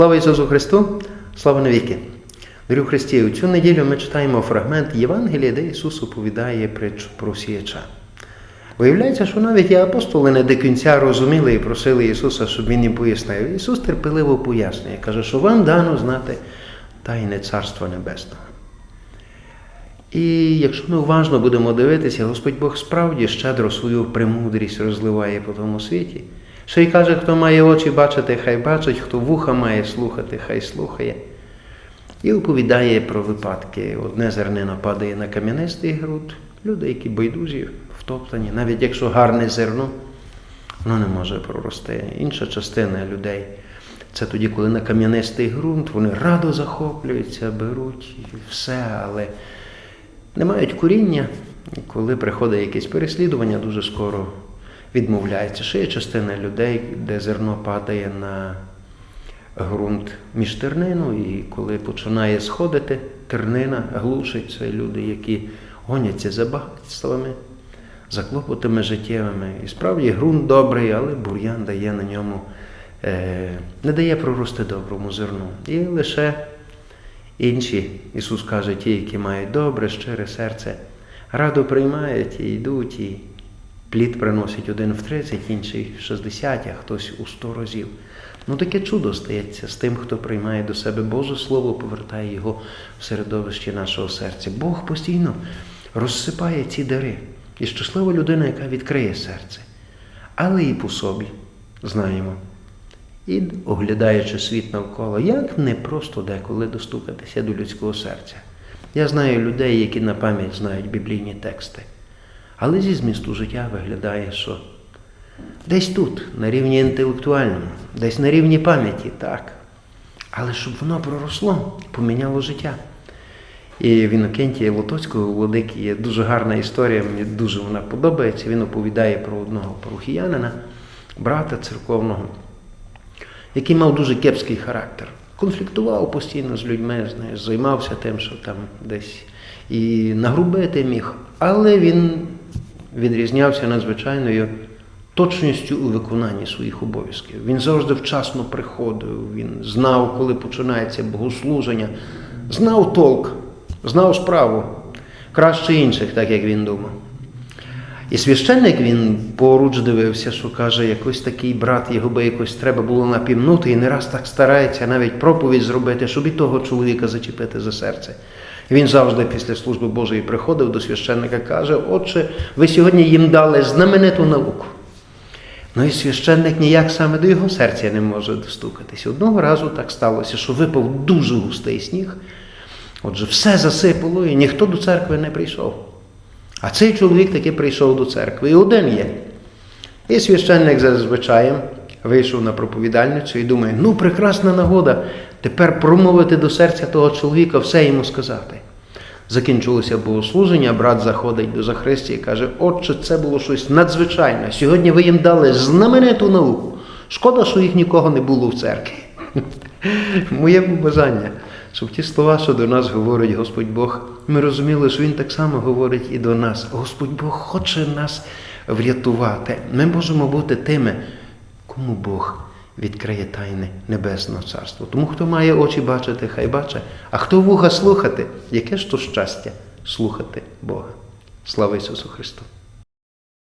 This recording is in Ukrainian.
Слава Ісусу Христу! Слава навіки! Дорогу Христі, у цю неділю ми читаємо фрагмент Євангелія, де Ісус оповідає притчу про сіяча. Виявляється, що навіть і апостоли не до кінця розуміли і просили Ісуса, щоб Він їм пояснив. Ісус терпеливо пояснює, каже, що вам дано знати тайне Царства Небесного. І якщо ми уважно будемо дивитися, Господь Бог справді щедро свою премудрість розливає по тому світі. Ще й каже, хто має очі бачити, хай бачить, хто вуха має слухати, хай слухає. І оповідає про випадки. Одне зернино падає на кам'янистий ґрунт, люди, які байдужі, втоплені, навіть якщо гарне зерно, воно не може прорости. Інша частина людей це тоді, коли на кам'янистий ґрунт, вони радо захоплюються, беруть і все, але не мають коріння. І коли приходить якесь переслідування, дуже скоро відмовляється. Ще є частина людей, де зерно падає на ґрунт між тернину, і коли починає сходити, тернина глушить це люди, які гоняться за багатствами, за клопотами життєвими. І справді ґрунт добрий, але бур'ян дає на ньому, е, не дає прорости доброму зерну. І лише інші, Ісус каже, ті, які мають добре, щире серце, радо приймають і йдуть, і плід приносить один в 30, інший в 60, а хтось у 100 разів. Ну таке чудо стається з тим, хто приймає до себе Боже Слово, повертає його в середовище нашого серця. Бог постійно розсипає ці дари. І щаслива людина, яка відкриє серце. Але і по собі знаємо. І оглядаючи світ навколо, як не просто деколи достукатися до людського серця. Я знаю людей, які на пам'ять знають біблійні тексти. Але зі змісту життя виглядає, що десь тут, на рівні інтелектуальному, десь на рівні пам'яті, так. Але щоб воно проросло, поміняло життя. І в Інокентія Лотоцького владики є дуже гарна історія, мені дуже вона подобається. Він оповідає про одного парухіянина, брата церковного, який мав дуже кепський характер. Конфліктував постійно з людьми, знаєш, займався тим, що там десь і нагрубити міг. Але він відрізнявся надзвичайною точністю у виконанні своїх обов'язків. Він завжди вчасно приходив, він знав, коли починається богослуження, знав толк, знав справу краще інших, так як він думав. І священник він поруч дивився, що каже, якось такий брат, його би якось треба було напівнути, і не раз так старається навіть проповідь зробити, щоб і того чоловіка зачепити за серце. Він завжди після служби Божої приходив до священника каже, отче, ви сьогодні їм дали знамениту науку. Ну і священник ніяк саме до його серця не може достукатися. Одного разу так сталося, що випав дуже густий сніг. Отже, все засипало, і ніхто до церкви не прийшов. А цей чоловік таки прийшов до церкви, і один є. І священник за звичаєм вийшов на проповідальницю і думає, ну прекрасна нагода тепер промовити до серця того чоловіка, все йому сказати. Закінчилося богослуження, брат заходить до Захристі і каже, отче, це було щось надзвичайне. Сьогодні ви їм дали знамениту науку. Шкода, що їх нікого не було в церкві. Моє бажання, щоб ті слова, що до нас говорить Господь Бог, ми розуміли, що Він так само говорить і до нас. Господь Бог хоче нас врятувати. Ми можемо бути тими, кому Бог відкриє тайни Небесного Царства. Тому хто має очі бачити, хай бачить, а хто вуха слухати, яке ж то щастя слухати Бога. Слава Ісусу Христу!